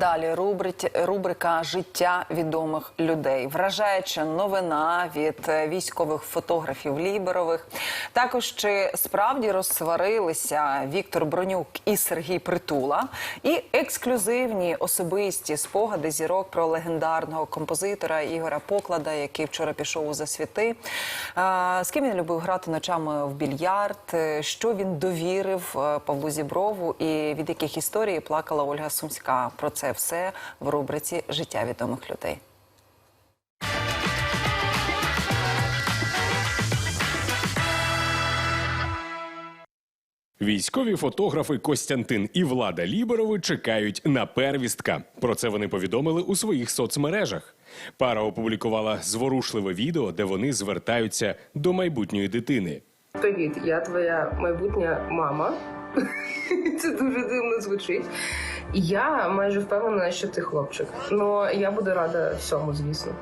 Далі рубрить, рубрика Життя відомих людей. Вражаюча новина від е, військових фотографів Ліберових. Також чи справді розсварилися Віктор Бронюк і Сергій Притула, і ексклюзивні особисті спогади зірок про легендарного композитора Ігоря Поклада, який вчора пішов у засвіти. З ким він любив грати ночами в більярд? Е, Що він довірив е, Павлу Зіброву і від яких історій плакала Ольга Сумська? Про це все в рубриці Життя відомих людей. Військові фотографи Костянтин і Влада Ліберови чекають на первістка. Про це вони повідомили у своїх соцмережах. Пара опублікувала зворушливе відео, де вони звертаються до майбутньої дитини. Привіт, я твоя майбутня мама. Це дуже дивно звучить. Я майже впевнена, що ти хлопчик. Ну я буду рада всьому, звісно.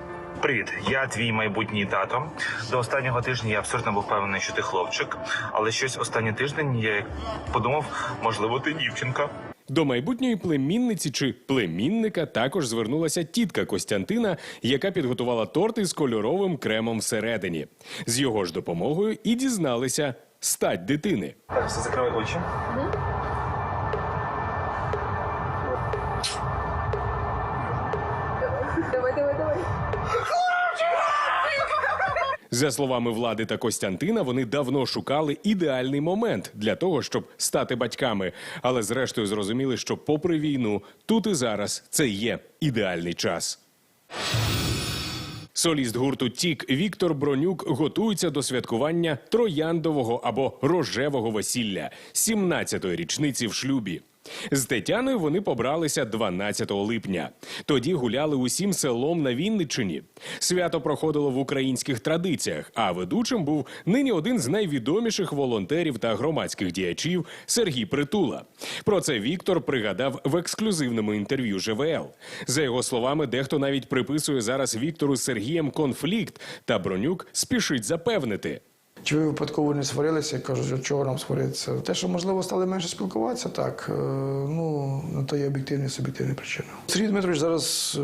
Привіт, я твій майбутній тато. До останнього тижня я абсолютно був впевнений, що ти хлопчик, але щось останній тиждень я подумав, можливо, ти дівчинка. До майбутньої племінниці чи племінника також звернулася тітка Костянтина, яка підготувала торт із кольоровим кремом всередині. З його ж допомогою і дізналися стать дитини. Так, все закривай очі. За словами влади та Костянтина, вони давно шукали ідеальний момент для того, щоб стати батьками, але зрештою зрозуміли, що, попри війну, тут і зараз це є ідеальний час. Соліст гурту Тік Віктор Бронюк готується до святкування трояндового або рожевого весілля 17-ї річниці в шлюбі. З Тетяною вони побралися 12 липня. Тоді гуляли усім селом на Вінниччині. Свято проходило в українських традиціях, а ведучим був нині один з найвідоміших волонтерів та громадських діячів Сергій Притула. Про це Віктор пригадав в ексклюзивному інтерв'ю ЖВЛ. За його словами, дехто навіть приписує зараз Віктору з Сергієм конфлікт, та Бронюк спішить запевнити. Чи ви випадково не сварилися? Я кажу, чого нам сваритися? Те, що можливо стали менше спілкуватися, так е, ну на то є об'єктивні і суб'єктивні причини. Сергій Дмитрович зараз е,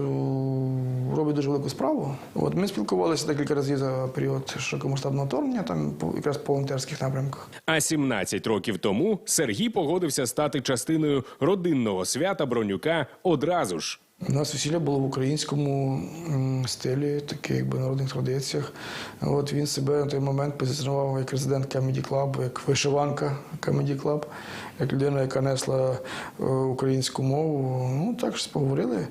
робить дуже велику справу. От ми спілкувалися декілька разів за період широкомасштабного вторгнення, там якраз по волонтерських напрямках. А 17 років тому Сергій погодився стати частиною родинного свята Бронюка одразу ж. У нас весілля було в українському стилі, таке якби народних традиціях. От він себе на той момент позиціонував як резидент Comedy Club, як вишиванка Comedy Club, як людина, яка несла е, українську мову. Ну так ж поговорили.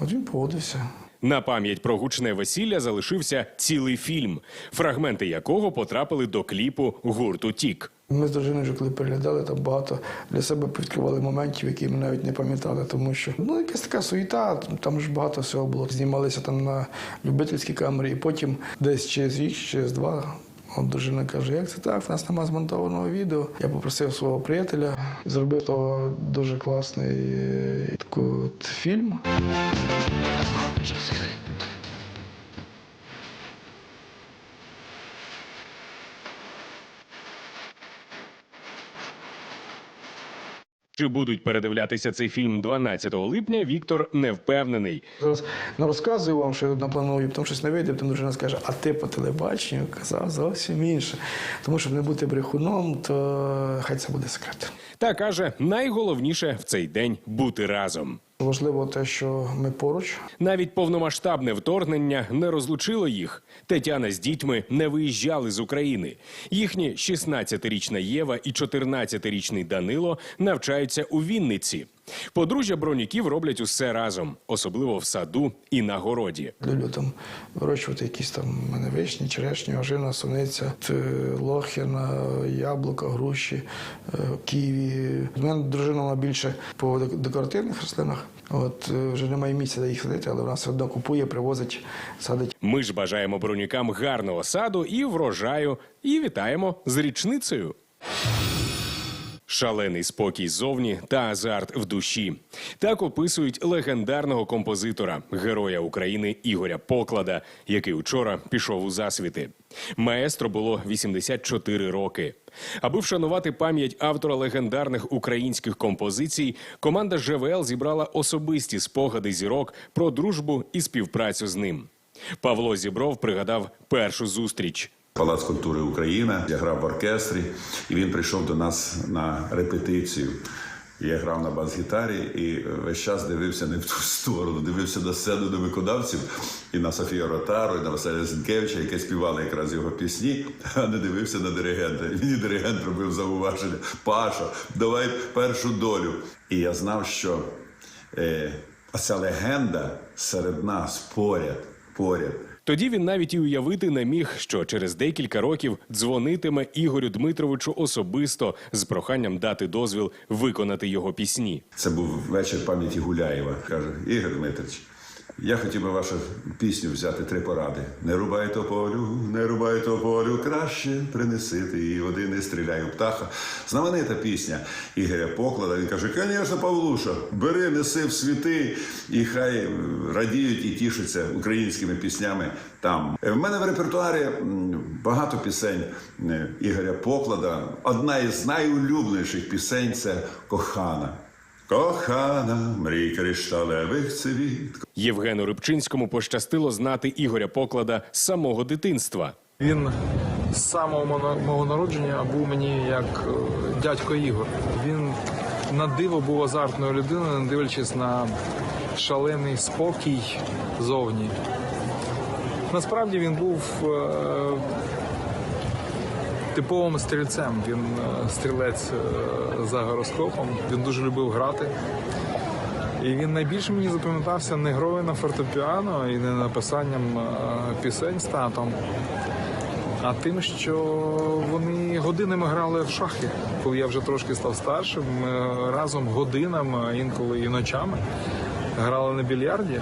От він погодився. На пам'ять про гучне весілля залишився цілий фільм, фрагменти якого потрапили до кліпу гурту Тік. Ми з дружиною вже коли переглядали, там багато для себе відкривали моментів, які ми навіть не пам'ятали, тому що ну якась така суєта, там ж багато всього було. Знімалися там на любительській камері, і потім десь через рік, через два. От дружина каже, як це так? В нас нема змонтованого відео. Я попросив свого приятеля, зробив то дуже класний е, такий от фільм. Чи будуть передивлятися цей фільм 12 липня? Віктор не впевнений. Зараз не розказую вам, що я напланую, там щось не вийде, тому дружина скаже, а ти по телебаченню казав зовсім інше. Тому щоб не бути брехуном, то хай це буде секрет. Та каже, найголовніше в цей день бути разом. Важливо те, що ми поруч. Навіть повномасштабне вторгнення не розлучило їх. Тетяна з дітьми не виїжджали з України. Їхні 16-річна Єва і 14-річний Данило навчаються у Вінниці. Подружжя броніків роблять усе разом, особливо в саду і на городі. Люблю там вирощувати якісь там мене вишні, черешні, ожина, суниця, лохина, яблука, груші, е, ківі. У мене дружина вона більше по декоративних рослинах. От е, вже немає місця, де їх садити, але вона все одно купує, привозить, садить. Ми ж бажаємо бронікам гарного саду і врожаю, і вітаємо з річницею. Шалений спокій ззовні та азарт в душі. Так описують легендарного композитора, героя України Ігоря Поклада, який учора пішов у засвіти. Маестро було 84 роки. Аби вшанувати пам'ять автора легендарних українських композицій, команда ЖВЛ зібрала особисті спогади зірок про дружбу і співпрацю з ним. Павло Зібров пригадав першу зустріч. Палац культури Україна. Я грав в оркестрі, і він прийшов до нас на репетицію. Я грав на бас-гітарі і весь час дивився не в ту сторону, дивився на сцену до виконавців і на Софію Ротару, і на Василя Зінкевича, які співали якраз його пісні, а не дивився на диригента. І мені диригент робив зауваження: Паша, давай першу долю. І я знав, що е, ця легенда серед нас поряд, поряд. Тоді він навіть і уявити не міг, що через декілька років дзвонитиме Ігорю Дмитровичу особисто з проханням дати дозвіл виконати його пісні. Це був вечір пам'яті Гуляєва. Каже, Ігор Дмитрич, я хотів би вашу пісню взяти три поради. Не рубай тополю, не рубай тополю, краще принеси ти її води, не стріляй у птаха. Знаменита пісня Ігоря Поклада. Він каже, звісно, Павлуша, бери, неси в світи, і хай радіють і тішаться українськими піснями там. Е, В мене в репертуарі багато пісень е, Ігоря Поклада. Одна із найулюбленіших пісень це кохана. Кохана, мрій кришталевих цвіт. Євгену Рибчинському пощастило знати Ігоря Поклада з самого дитинства. Він з самого мого- народження був мені як е, дядько Ігор. Він на диво був азартною людиною, не дивлячись на шалений спокій зовні. Насправді він був е, типовим стрільцем. Він е, стрілець е, за гороскопом. Він дуже любив грати. І він найбільше мені запам'ятався не грою на фортепіано і не написанням е, пісень з татом, а тим, що вони годинами грали в шахи. Коли я вже трошки став старшим, ми разом годинами, інколи і ночами грали на більярді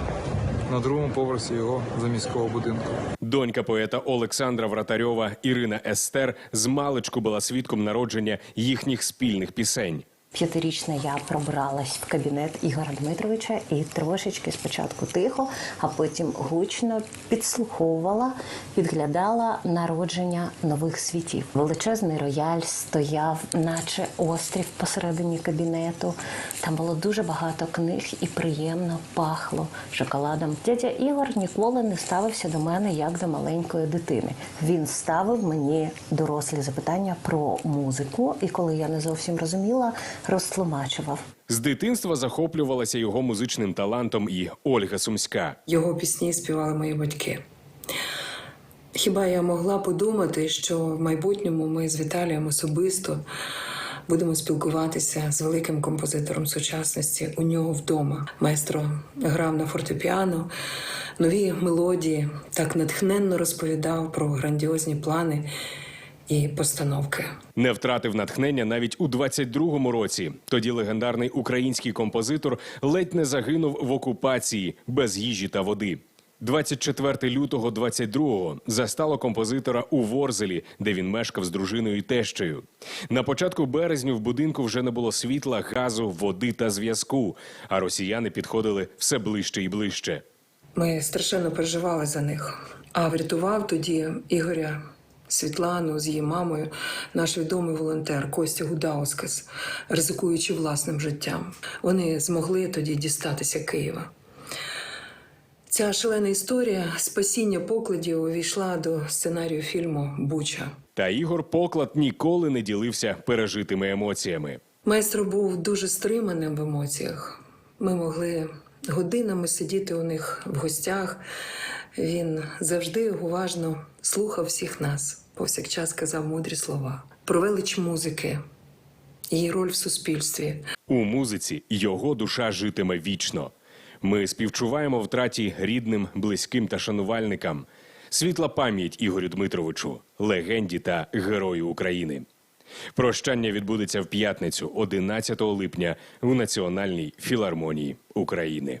на другому поверсі його заміського будинку. Донька поета Олександра Вратарьова Ірина Естер з маличку була свідком народження їхніх спільних пісень. П'ятирічна я пробралась в кабінет Ігора Дмитровича і трошечки спочатку тихо, а потім гучно підслуховувала, підглядала народження нових світів. Величезний рояль стояв, наче острів посередині кабінету. Там було дуже багато книг і приємно пахло шоколадом. Дядя Ігор ніколи не ставився до мене як до маленької дитини. Він ставив мені дорослі запитання про музику, і коли я не зовсім розуміла, розтлумачував. З дитинства захоплювалася його музичним талантом і Ольга Сумська. Його пісні співали мої батьки. Хіба я могла подумати, що в майбутньому ми з Віталієм особисто будемо спілкуватися з великим композитором сучасності у нього вдома. Майстро грав на фортепіано, нові мелодії, так натхненно розповідав про грандіозні плани і постановки. Не втратив натхнення навіть у 22-му році. Тоді легендарний український композитор ледь не загинув в окупації без їжі та води. 24 лютого 22-го застало композитора у Ворзелі, де він мешкав з дружиною і тещею. На початку березню в будинку вже не було світла, газу, води та зв'язку, а росіяни підходили все ближче і ближче. Ми страшенно переживали за них. А врятував тоді Ігоря Світлану з її мамою, наш відомий волонтер Костя Гудаускас, ризикуючи власним життям. Вони змогли тоді дістатися Києва. Ця шалена історія спасіння покладів увійшла до сценарію фільму Буча. Та Ігор Поклад ніколи не ділився пережитими емоціями. Майстро був дуже стриманим в емоціях. Ми могли годинами сидіти у них в гостях. Він завжди уважно слухав всіх нас, повсякчас казав мудрі слова про велич музики, її роль в суспільстві, У музиці його душа житиме вічно. Ми співчуваємо втраті рідним, близьким та шанувальникам. Світла пам'ять Ігорю Дмитровичу, легенді та герою України. Прощання відбудеться в п'ятницю, 11 липня, у Національній філармонії України.